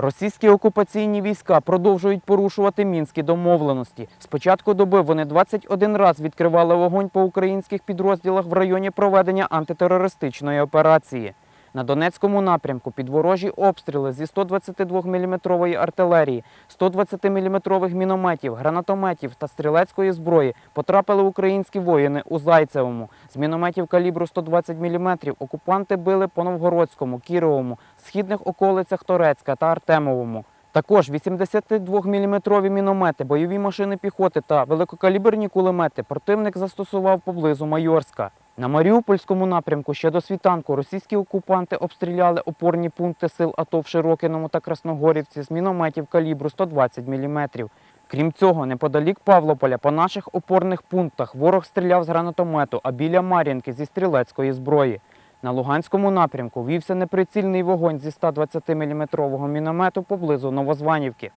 Російські окупаційні війська продовжують порушувати мінські домовленості. З початку доби вони 21 раз відкривали вогонь по українських підрозділах в районі проведення антитерористичної операції. На Донецькому напрямку під ворожі обстріли зі 122 мм артилерії, 120 мм мінометів, гранатометів та стрілецької зброї потрапили українські воїни у Зайцевому. З мінометів калібру 120 мм окупанти били по Новгородському, Кіровому, східних околицях Торецька та Артемовому. Також 82-мм міномети, бойові машини піхоти та великокаліберні кулемети противник застосував поблизу Майорська. На Маріупольському напрямку ще до світанку російські окупанти обстріляли опорні пункти сил АТО в Широкиному та Красногорівці з мінометів калібру 120 мм. Крім цього, неподалік Павлополя по наших опорних пунктах ворог стріляв з гранатомету, а біля Мар'їнки зі стрілецької зброї. На Луганському напрямку вівся неприцільний вогонь зі 120 мм міномету поблизу Новозванівки.